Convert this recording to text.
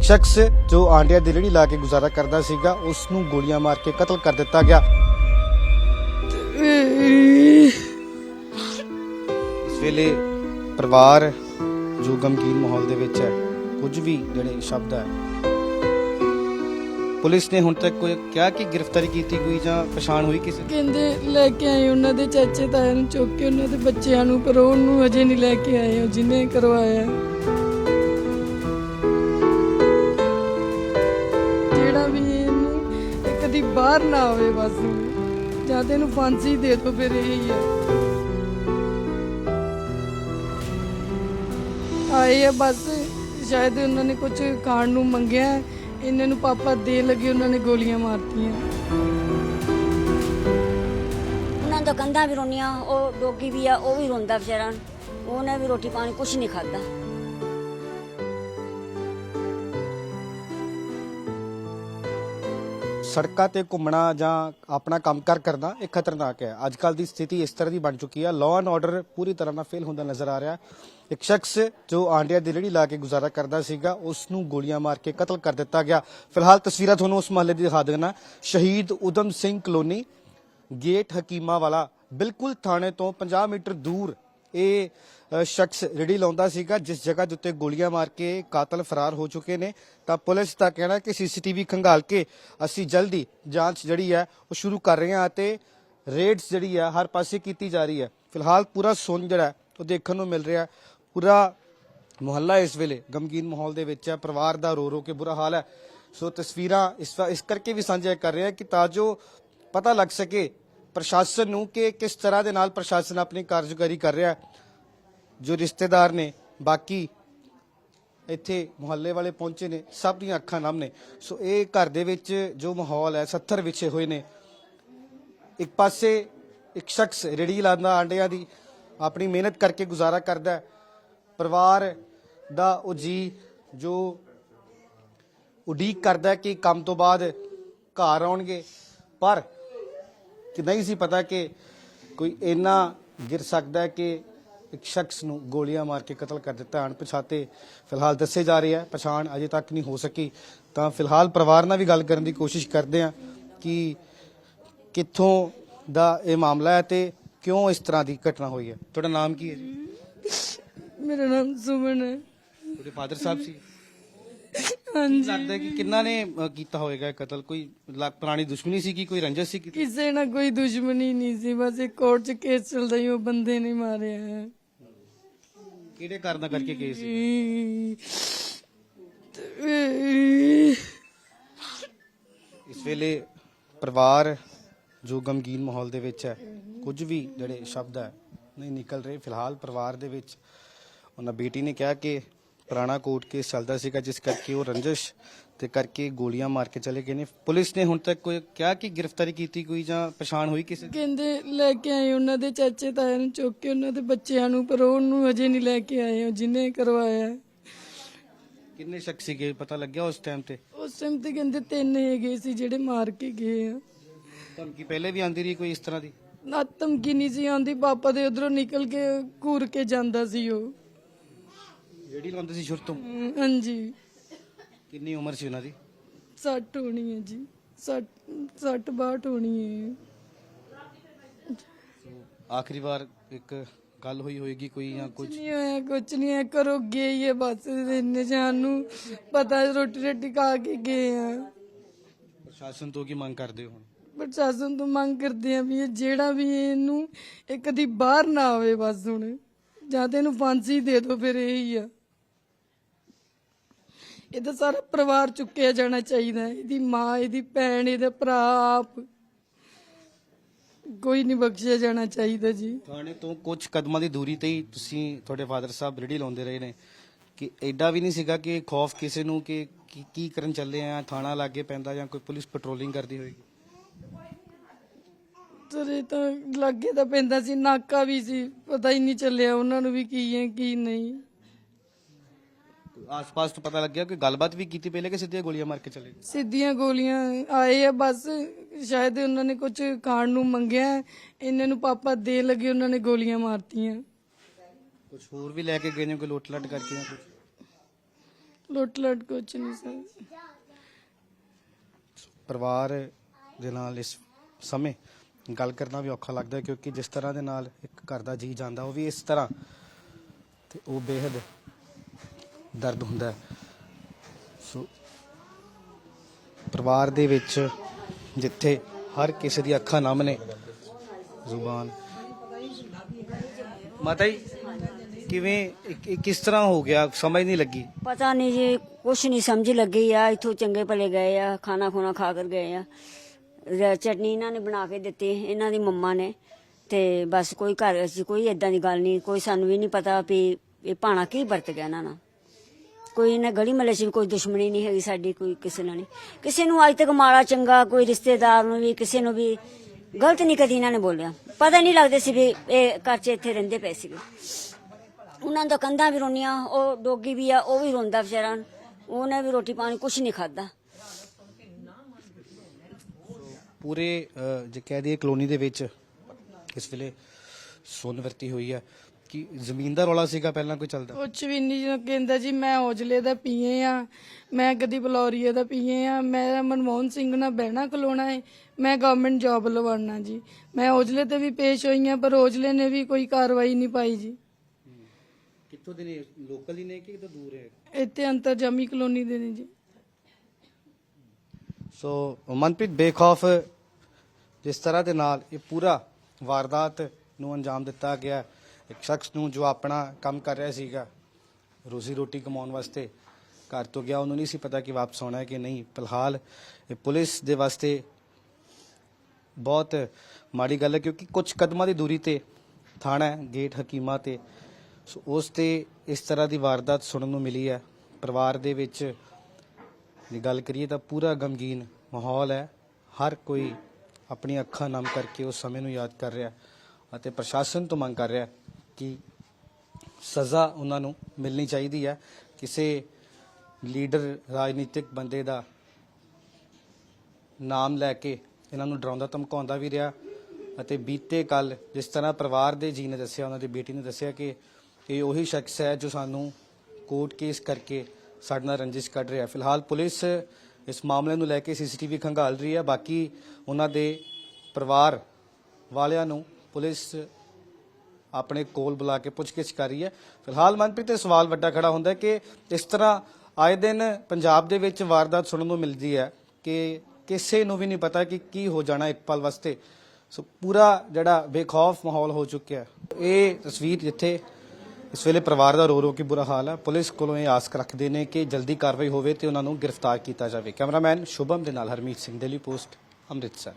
ਇੱਕ ਸ਼ਖਸ ਜੋ ਆਂਡਿਆਂ ਦੀ ਰੇਹੜੀ ਲਾ ਕੇ ਗੁਜ਼ਾਰਾ ਕਰਦਾ ਸੀਗਾ, ਉਸ ਨੂੰ ਗੋਲੀਆਂ ਮਾਰ ਕੇ ਕਤਲ ਕਰ ਦਿੱਤਾ ਗਿਆ। ਇਸ ਵੇਲੇ ਪਰਿਵਾਰ ਜੋ ਗਮਗੀਨ ਮਾਹੌਲ ਦੇ ਵਿੱਚ ਹੈ, ਕੁਝ ਵੀ ਜਿਹੜੇ ਸ਼ਬਦ ਹੈ। ਪੁਲਿਸ ਨੇ ਹੁਣ ਤੱਕ ਕੋਈ ਕਿਹਾ ਕਿ ਗ੍ਰਿਫਤਾਰੀ ਕੀਤੀ ਕੋਈ ਜਾਂ ਪਛਾਣ ਹੋਈ ਕਿਸੇ ਦੀ? ਕਹਿੰਦੇ ਲੈ ਕੇ ਆਏ ਉਹਨਾਂ ਦੇ ਚਾਚੇ ਤਾਇਆ ਨੂੰ ਚੁੱਕ ਕੇ, ਉਹਨਾਂ ਦੇ ਬੱਚਿਆਂ ਨੂੰ, ਪਰ ਉਹਨੂੰ ਅਜੇ ਨਹੀਂ ਲੈ ਕੇ ਆਏ, ਉਹ ਜਿਹਨੇ ਕਰਵਾਇਆ। ਬਾਹਰ ਨਾ ਆਵੇ ਬਸ ਜਾਂ ਤੇ ਇਹਨੂੰ ਫਾਂਸੀ ਦੇ ਦਿਓ ਫਿਰ ਇਹੀ ਆ ਆਏ ਆ ਬਸ, ਸ਼ਾਇਦ ਉਹਨਾਂ ਨੇ ਕੁਝ ਖਾਣ ਨੂੰ ਮੰਗਿਆ। ਇਹਨਾਂ ਨੂੰ ਪਾਪਾ ਦੇ ਲੱਗੇ, ਉਹਨਾਂ ਨੇ ਗੋਲੀਆਂ ਮਾਰਤੀਆਂ। ਉਹਨਾਂ ਦਾ ਕੰਧਾਂ ਵੀ ਰੋਣੀਆਂ ਉਹ ਡੋਗੀ ਵੀ ਆ, ਉਹ ਵੀ ਰੋਂਦਾ ਵਿਚਾਰਾ। ਉਹਨੇ ਵੀ ਰੋਟੀ ਪਾਣੀ ਕੁਛ ਨਹੀਂ ਖਾਦਾ ਸੜਕਾਂ ਤੇ ਘੁੰਮਣਾ ਜਾਂ ਆਪਣਾ ਕੰਮਕਾਰ ਕਰਨਾ ਇਹ ਖਤਰਨਾਕ ਹੈ। ਅੱਜ ਕੱਲ ਦੀ ਸਥਿਤੀ ਇਸ ਤਰ੍ਹਾਂ ਦੀ ਬਣ ਚੁੱਕੀ ਹੈ। ਲਾਅ ਐਂਡ ਆਰਡਰ ਪੂਰੀ ਤਰ੍ਹਾਂ ਨਾਲ ਫੇਲ ਹੁੰਦਾ ਨਜ਼ਰ ਆ ਰਿਹਾ ਇੱਕ ਸ਼ਖਸ ਜੋ ਆਂਡਿਆਂ ਦੀ ਰੇਹੜੀ ਲਾ ਕੇ ਗੁਜ਼ਾਰਾ ਕਰਦਾ ਸੀਗਾ ਉਸ ਨੂੰ ਗੋਲੀਆਂ ਮਾਰ ਕੇ ਕਤਲ ਕਰ ਦਿੱਤਾ ਗਿਆ। ਫਿਲਹਾਲ ਤਸਵੀਰਾਂ ਤੁਹਾਨੂੰ ਉਸ ਮਹੱਲੇ ਦੀ ਦਿਖਾ ਦੇਣਾ ਸ਼ਹੀਦ ਉਦਮ ਸਿੰਘ ਕਲੋਨੀ ਗੇਟ ਹਕੀਮਾ ਵਾਲਾ ਬਿਲਕੁਲ ਥਾਣੇ ਤੋਂ 50 ਮੀਟਰ ਦੂਰ ਇਹ ਸ਼ਖਸ ਰੇੜੀ ਲਾਉਂਦਾ ਸੀਗਾ, ਜਿਸ ਜਗ੍ਹਾ ਦੇ ਉੱਤੇ ਗੋਲੀਆਂ ਮਾਰ ਕੇ ਕਾਤਲ ਫਰਾਰ ਹੋ ਚੁੱਕੇ ਨੇ। ਤਾਂ ਪੁਲਿਸ ਦਾ ਕਹਿਣਾ ਹੈ ਕਿ ਸੀਸੀਟੀਵੀ ਖੰਗਾਲ ਕੇ ਅਸੀਂ ਜਲਦੀ ਜਾਂਚ ਜਿਹੜੀ ਹੈ, ਉਹ ਸ਼ੁਰੂ ਕਰ ਰਹੇ ਹਾਂ ਅਤੇ ਰੇਡਸ ਜਿਹੜੀ ਹੈ, ਹਰ ਪਾਸੇ ਕੀਤੀ ਜਾ ਰਹੀ ਹੈ। ਫਿਲਹਾਲ ਪੂਰਾ ਸੁਣ ਜਿਹੜਾ ਉਹ ਦੇਖਣ ਨੂੰ ਮਿਲ ਰਿਹਾ ਪੂਰਾ ਮੁਹੱਲਾ ਇਸ ਵੇਲੇ ਗਮਗੀਨ ਮਾਹੌਲ ਦੇ ਵਿੱਚ ਹੈ, ਪਰਿਵਾਰ ਦਾ ਰੋ ਰੋ ਕੇ ਬੁਰਾ ਹਾਲ ਹੈ। ਸੋ ਤਸਵੀਰਾਂ ਇਸ ਇਸ ਕਰਕੇ ਵੀ ਸਾਂਝਾ ਕਰ ਰਹੇ ਹਾਂ ਕਿ ਤਾਂ ਜੋ ਪਤਾ ਲੱਗ ਸਕੇ ਪ੍ਰਸ਼ਾਸਨ ਨੂੰ ਕਿ ਕਿਸ ਤਰ੍ਹਾਂ ਦੇ ਨਾਲ ਪ੍ਰਸ਼ਾਸਨ ਆਪਣੀ ਕਾਰਜਕਾਰੀ ਕਰ ਰਿਹਾ ਜੋ ਰਿਸ਼ਤੇਦਾਰ ਨੇ, ਬਾਕੀ ਇੱਥੇ ਮੁਹੱਲੇ ਵਾਲੇ ਪਹੁੰਚੇ ਨੇ, ਸਭ ਦੀਆਂ ਅੱਖਾਂ ਨਮ ਨੇ ਸੋ ਇਹ ਘਰ ਦੇ ਵਿੱਚ ਜੋ ਮਾਹੌਲ ਹੈ 70 ਵਿਛੇ ਹੋਏ ਨੇ। ਇੱਕ ਪਾਸੇ ਇੱਕ ਸ਼ਖਸ ਰੇੜੀ ਲਾਉਂਦਾ, ਆਂਡਿਆਂ ਦੀ ਆਪਣੀ ਮਿਹਨਤ ਕਰਕੇ ਗੁਜ਼ਾਰਾ ਕਰਦਾ ਹੈ। ਪਰਿਵਾਰ ਦਾ ਉਹ ਜੀ ਜੋ ਉਡੀਕ ਕਰਦਾ ਕਿ ਕੰਮ ਤੋਂ ਬਾਅਦ ਘਰ ਆਉਣਗੇ, ਪਰ ਕਿ ਨਹੀਂ ਸੀ ਪਤਾ ਕਿ ਕੋਈ ਇੰਨਾ ਗਿਰ ਸਕਦਾ ਕਿ ਇੱਕ ਸ਼ਖਸ ਨੂੰ ਗੋਲੀਆਂ ਮਾਰ ਕੇ ਕਤਲ ਕਰ ਦਿੱਤਾ ਅਣਪਛਾਤੇ ਫਿਲਹਾਲ ਦੱਸੇ ਜਾ ਰਹੇ ਹੈ ਪਛਾਣ ਅਜੇ ਤੱਕ ਨਹੀਂ ਹੋ ਸਕੀ। ਤਾਂ ਫਿਲਹਾਲ ਪਰਿਵਾਰ ਨਾਲ ਵੀ ਗੱਲ ਕਰਨ ਦੀ ਕੋਸ਼ਿਸ਼ ਕਰਦੇ ਹਾਂ ਕਿ ਕਿੱਥੋਂ ਦਾ ਇਹ ਮਾਮਲਾ ਹੈ ਤੇ ਕਿਉਂ ਇਸ ਤਰ੍ਹਾਂ ਦੀ ਘਟਨਾ ਹੋਈ ਹੈ? ਤੁਹਾਡਾ ਨਾਮ ਕੀ ਹੈ ਜੀ? ਮੇਰਾ ਨਾਮ ਸੁਮਨ ਹੈ। ਤੁਹਾਡੇ ਫਾਦਰ ਸਾਹਿਬ ਸੀ? ਹਾਂਜੀ। ਲੱਗਦਾ ਕਿ ਕਿੰਨਾ ਨੇ ਅ, ਕੀਤਾ ਹੋਵੇਗਾ ਇਹ ਕਤਲ? ਕੋਈ ਪੁਰਾਣੀ ਦੁਸ਼ਮਣੀ ਸੀ ਕਿ? ਕੋਈ ਰੰਜਿਸ਼ ਸੀ ਕਿ? ਕਿਸੇ ਨਾਲ ਕੋਈ ਦੁਸ਼ਮਣੀ ਨਹੀਂ ਸੀ ਬਸ ਇੱਕ ਕੋਰਟ 'ਚ ਕੇਸ ਚੱਲਦਾ ਹੀ ਉਹ ਬੰਦੇ ਨੇ ਮਾਰਿਆ ਹੈ। ਕਿਹੜੇ ਕਾਰਨਾਂ ਕਰਕੇ ਗਏ ਸੀ ਇਸ ਵੇਲੇ ਪਰਿਵਾਰ ਜੋ ਗਮਗੀਨ ਮਾਹੌਲ ਦੇ ਵਿੱਚ ਹੈ ਕੁਝ ਵੀ ਜਿਹੜੇ ਸ਼ਬਦ ਹੈ ਨਹੀਂ ਨਿਕਲ ਰਹੇ। ਫਿਲਹਾਲ ਪਰਿਵਾਰ ਦੇ ਵਿੱਚ ਉਹਨਾਂ ਬੇਟੀ ਨੇ ਕਿਹਾ ਕਿ ਪੁਰਾਣਾ ਕੋਰਟ ਕੇਸ ਚੱਲਦਾ ਸੀਗਾ ਜਿਸ ਕਰਕੇ ਉਹ ਰੰਜਿਸ਼ ਤੇ ਕਰਕੇ ਗੋਲੀਆਂ ਮਾਰ ਕੇ ਚਲੇ ਗਏ ਨੇ। ਪੁਲਿਸ ਨੇ ਹੁਣ ਤੱਕ ਕੋਈ ਕਿਹਾ ਕਿ ਗ੍ਰਿਫਤਾਰੀ ਕੀਤੀ ਕੋਈ ਜਾਂ ਪਛਾਣ ਹੋਈ ਕਿਸੇ ਦੀ? ਕਹਿੰਦੇ ਲੈ ਕੇ ਆਏ ਉਹਨਾਂ ਦੇ ਚਾਚੇ ਤਾਇਆ ਨੂੰ ਚੁੱਕ ਕੇ ਉਹਨਾਂ ਦੇ ਬੱਚਿਆਂ ਨੂੰ ਪਰ ਉਹਨੂੰ ਅਜੇ ਨਹੀਂ ਲੈ ਕੇ ਆਏ ਉਹ ਜਿਹਨੇ ਕਰਵਾਇਆ। ਕਿੰਨੇ ਸ਼ਖਸ ਸੀਗੇ ਪਤਾ ਲੱਗਿਆ ਉਸ ਟਾਈਮ ਤੇ? ਉਸ ਟਾਈਮ ਤੇ ਕਹਿੰਦੇ ਤਿੰਨ ਹੈਗੇ ਸੀ ਜਿਹੜੇ ਮਾਰ ਕੇ ਗਏ ਆ। ਧਮਕੀ ਪਹਿਲੇ ਵੀ ਆਂਦੀ ਰਹੀ ਕੋਈ ਇਸ ਤਰ੍ਹਾਂ ਦੀ? ਨਾ ਧਮਕੀ ਨਹੀਂ ਸੀ ਆਉਂਦੀ ਪਾਪਾ ਦੇ ਉਧਰੋਂ ਨਿਕਲ ਕੇ ਘੂਰ ਕੇ ਜਾਂਦਾ ਸੀ ਉਹ। ਜਿਹੜੀ ਲਾਉਂਦੇ ਸੀ ਸ਼ੁਰੂ ਤੋਂ? ਹਮ, ਹਾਂਜੀ। ਕਿੰਨੀ ਉਮਰ ਸੀ ਉਹਨਾਂ ਦੀ? 60 ਹੋਣੀ ਹੈ ਜੀ। 60 60 62 ਹੋਣੀ ਹੈ। ਆਖਰੀ ਵਾਰ ਇੱਕ ਗੱਲ ਹੋਈ ਹੋਏਗੀ ਕੋਈ ਜਾਂ ਕੁਝ ਕੁਝ ਨਹੀਂ ਹੋਇਆ ਕੁਝ ਨਹੀਂ ਹੈ ਕਰੋ ਗਏ ਹੀ ਹੈ ਬਸ ਇੰਨੇ ਜਾਨ ਨੂੰ ਪਤਾ ਹੈ ਰੋਟੀ ਰੋਟੀ ਖਾ ਕੇ ਗਏ ਆ। ਪ੍ਰਸ਼ਾਸਨ ਤੋਂ ਕੀ ਮੰਗ ਕਰਦੇ ਹੋ ਹੁਣ? ਪ੍ਰਸ਼ਾਸਨ ਤੋਂ ਮੰਗ ਕਰਦੇ ਆ ਵੀ ਇਹ ਜਿਹੜਾ ਵੀ ਇਹਨੂੰ ਇਹ ਕਦੀ ਬਾਹਰ ਨਾ ਆਵੇ ਬਸ ਹੁਣ। ਜਾਂ ਤੇ ਇਹਨੂੰ ਫਾਂਸੀ ਦੇ ਦਿਓ ਫਿਰ ਇਹੀ ਆ। ਇਹਦਾ ਸਾਰਾ ਪਰਿਵਾਰ ਚੁੱਕਿਆ ਜਾਣਾ ਚਾਹੀਦਾ ਹੈ। ਇਹਦੀ ਮਾਂ ਇਹਦੀ ਭੈਣ ਇਹਦਾ ਭਰਾ ਆਪ। ਕੋਈ ਨਹੀਂ ਬਖਸ਼ਿਆ ਜਾਣਾ ਚਾਹੀਦਾ ਜੀ। ਥਾਣੇ ਤੋਂ ਕੁਝ ਕਦਮਾਂ ਦੀ ਦੂਰੀ ਤੇ ਹੀ ਤੁਸੀਂ ਤੁਹਾਡੇ ਫਾਦਰ ਸਾਹਿਬ ਰੇੜੀ ਲਾਉਂਦੇ ਰਹੇ ਨੇ ਕਿ ਐਡਾ ਵੀ ਨਹੀਂ ਸੀਗਾ ਕਿ ਖੌਫ ਕਿਸੇ ਨੂੰ ਕਿ ਕੀ- ਕੀ ਕਰਨ ਚੱਲੇ ਆ ਥਾਣਾ ਲਾਗੇ ਪੈਂਦਾ ਜਾਂ ਕੋਈ ਪੁਲਿਸ ਪੈਟਰੋਲਿੰਗ ਕਰਦੀ ਹੋਏਗੀ? ਤੇਰੇ ਤਾਂ ਲੱਗੇ ਤਾਂ ਪੈਂਦਾ ਸੀ ਨਾਕਾ ਵੀ ਸੀ ਪਤਾ ਹੀ ਨਹੀਂ ਚੱਲਿਆ ਉਹਨਾਂ ਨੂੰ ਵੀ ਕੀ ਹੈ ਕੀ ਨਹੀਂ। ਆਸ-ਪਾਸ ਤੋਂ ਪਤਾ ਲੱਗਿਆ ਕਿ ਗੱਲਬਾਤ ਵੀ ਕੀਤੀ ਪਹਿਲੇ ਕਿ ਸਿੱਧੀਆਂ ਗੋਲੀਆਂ ਮਾਰ ਕੇ ਚਲੇ ਗਏ? ਸਿੱਧੀਆਂ ਗੋਲੀਆਂ ਆਏ ਆ ਬਸ ਸ਼ਾਇਦ ਉਹਨਾਂ ਨੇ ਕੁਝ ਖਾਣ ਨੂੰ ਮੰਗਿਆ ਇਹਨਾਂ ਨੂੰ ਪਾਪਾ ਦੇ ਲੱਗੇ ਉਹਨਾਂ ਨੇ ਗੋਲੀਆਂ ਮਾਰਤੀਆਂ। ਕੁਝ ਹੋਰ ਵੀ ਲੈ ਕੇ ਗਏ ਨੇ ਕੋਈ ਲੋਟ ਲੱਟ ਕਰਕੇ ਜਾਂ ਕੁਝ ਲੁੱਟ ਲੁੱਟ ਕੁਛ ਨਹੀਂ ਸਰ। ਪਰਿਵਾਰ ਦੇ ਨਾਲ ਇਸ ਸਮੇਂ ਗੱਲ ਕਰਨਾ ਵੀ ਔਖਾ ਲੱਗਦਾ ਹੈ ਕਿਉਂਕਿ ਜਿਸ ਤਰ੍ਹਾਂ ਦੇ ਨਾਲ ਇੱਕ ਘਰ ਦਾ ਜੀ ਜਾਂਦਾ ਉਹ ਵੀ ਇਸ ਤਰ੍ਹਾਂ। ਤੇ ਉਹ ਬੇहद ਦਰਦ ਹੁੰਦਾ ਸੋ ਪਰਿਵਾਰ ਦੇ ਵਿੱਚ ਜਿੱਥੇ ਹਰ ਕਿਸੇ ਦੀ ਅੱਖਾਂ ਨਮ ਜ਼ੁਬਾਨ। ਮਾਤਾ ਜੀ, ਕਿਵੇਂ ਕਿਸ ਤਰ੍ਹਾਂ ਹੋ ਗਿਆ? ਸਮਝ ਨਹੀਂ ਲੱਗੀ। ਪਤਾ ਨਹੀਂ ਜੀ, ਕੁਛ ਨਹੀਂ ਸਮਝ ਲੱਗੀ ਆ। ਇਥੋਂ ਚੰਗੇ ਭਲੇ ਗਏ ਆ, ਖਾਣਾ ਖੁਣਾ ਖਾ ਕਰ ਗਏ ਆ। ਰ- ਚਟਨੀ ਇਹਨਾਂ ਨੇ ਬਣਾ ਕੇ ਦਿੱਤੀ, ਇਹਨਾਂ ਦੀ ਮੰਮਾ ਨੇ। ਤੇ ਬਸ ਕੋਈ ਘਰ, ਅਸੀਂ ਕੋਈ ਏਦਾਂ ਦੀ ਗੱਲ ਨਹੀਂ, ਕੋਈ ਸਾਨੂੰ ਵੀ ਨਹੀਂ ਪਤਾ ਵੀ ਇਹ ਭਾਣਾ ਕੀ ਵਰਤ ਗਿਆ ਇਹਨਾਂ ਨਾਲ। ਕੋਈ ਇਹਨਾਂ ਗਲੀ ਮਹੱਲੇ 'ਚ ਵੀ ਕੋਈ ਦੁਸ਼ਮਣੀ ਨਹੀਂ ਹੈਗੀ ਸਾਡੀ ਕੋਈ ਕਿਸੇ ਨਾਲ ਨਹੀਂ। ਕਿਸੇ ਨੂੰ ਅੱਜ ਤੱਕ ਮਾੜਾ ਚੰਗਾ ਕੋਈ ਰਿਸ਼ਤੇਦਾਰ ਨੂੰ ਵੀ ਕਿਸੇ ਨੂੰ ਵੀ ਗਲਤ ਨਹੀਂ ਕਦੀ ਇਹਨਾਂ ਨੇ ਬੋਲਿਆ। ਪਤਾ ਨਹੀਂ ਲੱਗਦੇ ਸੀ ਵੀ ਇਹ ਘਰ 'ਚ ਇੱਥੇ ਰਹਿੰਦੇ ਪਏ ਸੀਗੇ। ਉਹਨਾਂ ਦਾ ਕੰਧਾਂ ਵੀ ਰੋਣੀਆਂ ਉਹ ਡੋਗੀ ਵੀ ਆ ਉਹ ਵੀ ਰੋਂਦਾ ਵਿਚਾਰਾ। ਉਹਨੇ ਵੀ ਰੋਟੀ ਪਾਣੀ ਕੁਛ ਨਹੀਂ ਖਾਦਾ ਪੂਰੇ ਅਹ, ਜੇ ਕਹਿ ਦਈਏ ਕਲੋਨੀ ਦੇ ਵਿੱਚ ਇਸ ਵੇਲੇ ਸੁੰਨ ਵਰਤੀ ਹੋਈ ਹੈ ਕਿ ਜ਼ਮੀਨ ਦਾ ਰੌਲਾ ਸੀਗਾ ਪਹਿਲਾਂ ਕੋਈ ਚੱਲਦਾ? ਕੁਛ ਵੀ ਨਹੀਂ ਜਦੋਂ ਕਹਿੰਦਾ ਜੀ ਮੈਂ ਔਜਲੇ ਦਾ ਪੀਏ ਆ ਮੈਂ ਕਦੀ ਬਲੌਰੀਏ ਦਾ ਪੀਏ ਆ ਮੈਂ ਮਨਮੋਹਨ ਸਿੰਘ ਨਾਲ ਬਹਿਣਾ ਖਲੋਣਾ ਹੈ ਮੈਂ ਗਵਰਨਮੈਂਟ ਜੌਬ ਲਵਾਉਣਾ ਜੀ। ਮੈਂ ਔਜਲੇ ਤੇ ਵੀ ਪੇਸ਼ ਹੋਈ ਆ ਪਰ ਔਜਲੇ ਨੇ ਵੀ ਕੋਈ ਕਾਰਵਾਈ ਨਹੀਂ ਪਾਈ ਜੀ। ਕਿੱਥੋਂ ਦੇ ਨੇ? ਲੋਕਲ ਹੀ ਨੇ ਕਿ ਕਿਤੋਂ ਦੂਰ ਹੈ? ਇੱਥੇ ਅੰਤਰਜਾਮੀ ਕਲੋਨੀ ਦੇ ਨੇ ਜੀ। ਸੋ ਮਨਪ੍ਰੀਤ ਬੇਖੌਫ ਜਿਸ ਤਰ੍ਹਾਂ ਦੇ ਨਾਲ ਇਹ ਪੂਰਾ ਵਾਰਦਾਤ ਨੂੰ ਅੰਜਾਮ ਦਿੱਤਾ ਗਿਆ ਇੱਕ ਸ਼ਖਸ ਨੂੰ ਜੋ ਆਪਣਾ ਕੰਮ ਕਰ ਰਿਹਾ ਸੀਗਾ, ਰੋਜ਼ੀ ਰੋਟੀ ਕਮਾਉਣ ਵਾਸਤੇ ਘਰ ਤੋਂ ਗਿਆ, ਉਹਨੂੰ ਨਹੀਂ ਸੀ ਪਤਾ ਕਿ ਵਾਪਸ ਆਉਣਾ ਹੈ ਕਿ ਨਹੀਂ। ਫਿਲਹਾਲ ਇਹ ਪੁਲਿਸ ਦੇ ਵਾਸਤੇ ਬਹੁਤ ਮਾੜੀ ਗੱਲ ਹੈ, ਕਿਉਂਕਿ ਕੁਝ ਕਦਮਾਂ ਦੀ ਦੂਰੀ ਤੇ ਥਾਣਾ ਗੇਟ ਹਕੀਮਾ ਤੇ। ਸੋ ਉਸ ਤੇ ਇਸ ਤਰ੍ਹਾਂ ਦੀ ਵਾਰਦਾਤ ਸੁਣਨ ਨੂੰ ਮਿਲੀ ਹੈ। ਪਰਿਵਾਰ ਦੇ ਵਿੱਚ ਦੀ ਗੱਲ ਕਰੀਏ ਤਾਂ ਪੂਰਾ ਗਮਗੀਨ ਮਾਹੌਲ ਹੈ। ਹਰ ਕੋਈ ਆਪਣੀ ਅੱਖਾਂ ਨਮ ਕਰਕੇ ਉਸ ਸਮੇਂ ਨੂੰ ਯਾਦ ਕਰ ਰਿਹਾ ਅਤੇ ਪ੍ਰਸ਼ਾਸਨ ਤੋਂ ਮੰਗ ਕਰ ਰਿਹਾ ਕਿ ਸਜ਼ਾ ਉਹਨਾਂ ਨੂੰ ਮਿਲਣੀ ਚਾਹੀਦੀ ਹੈ। ਕਿਸੇ ਲੀਡਰ, ਰਾਜਨੀਤਿਕ ਬੰਦੇ ਦਾ ਨਾਮ ਲੈ ਕੇ ਇਹਨਾਂ ਨੂੰ ਡਰਾਉਂਦਾ, ਧਮਕਾਉਂਦਾ ਵੀ ਰਿਹਾ ਅਤੇ ਬੀਤੇ ਕੱਲ ਜਿਸ ਤਰ੍ਹਾਂ ਪਰਿਵਾਰ ਦੇ ਜੀ ਨੇ ਦੱਸਿਆ, ਉਹਨਾਂ ਦੀ ਬੇਟੀ ਨੇ ਦੱਸਿਆ ਕਿ ਇਹ ਉਹੀ ਸ਼ਖਸ ਹੈ ਜੋ ਸਾਨੂੰ ਕੋਰਟ ਕੇਸ ਕਰਕੇ ਸਾਡੇ ਨਾਲ ਰੰਜਿਸ਼ ਕੱਢ ਰਿਹਾ। ਫਿਲਹਾਲ ਪੁਲਿਸ ਇਸ ਮਾਮਲੇ ਨੂੰ ਲੈ ਕੇ ਸੀਸੀਟੀਵੀ ਖੰਗਾਲ ਰਹੀ ਹੈ। ਬਾਕੀ ਉਹਨਾਂ ਦੇ ਪਰਿਵਾਰ ਵਾਲਿਆਂ ਨੂੰ ਪੁਲਿਸ ਆਪਣੇ ਕੋਲ ਬੁਲਾ ਕੇ ਪੁੱਛਗਿੱਛ ਕਰ ਰਹੀ ਹੈ। ਫਿਲਹਾਲ ਮਨਪ੍ਰੀਤ ਤੇ ਸਵਾਲ ਵੱਡਾ ਖੜਾ ਹੁੰਦਾ ਕਿ ਇਸ ਤਰ੍ਹਾਂ ਆਏ ਦਿਨ ਪੰਜਾਬ ਦੇ ਵਿੱਚ ਵਾਰਦਾਤ ਸੁਣਨ ਨੂੰ ਮਿਲਦੀ ਹੈ ਕਿ ਕਿਸੇ ਨੂੰ ਵੀ ਨਹੀਂ ਪਤਾ ਕਿ ਕੀ ਹੋ ਜਾਣਾ ਇੱਕ ਪਲ ਵਾਸਤੇ। ਸੋ ਪੂਰਾ ਜਿਹੜਾ ਬੇਖੌਫ ਮਾਹੌਲ ਹੋ ਚੁੱਕਿਆ ਇਹ ਤਸਵੀਰ ਜਿੱਥੇ ਇਸ ਵੇਲੇ ਪਰਿਵਾਰ ਦਾ ਰੋ ਰੋ ਕੇ ਬੁਰਾ ਹਾਲ ਹੈ, ਪੁਲਿਸ ਕੋਲੋਂ ਇਹ ਆਸ ਰੱਖਦੇ ਨੇ ਕਿ ਜਲਦੀ ਕਾਰਵਾਈ ਹੋਵੇ ਤੇ ਉਹਨਾਂ ਨੂੰ ਗ੍ਰਿਫਤਾਰ ਕੀਤਾ ਜਾਵੇ। ਕੈਮਰਾਮੈਨ ਸ਼ੁਭਮ ਦੇ ਨਾਲ ਹਰਮੀਤ ਸਿੰਘ ਦਿੱਲੀ ਪੋਸਟ, ਅੰਮ੍ਰਿਤਸਰ।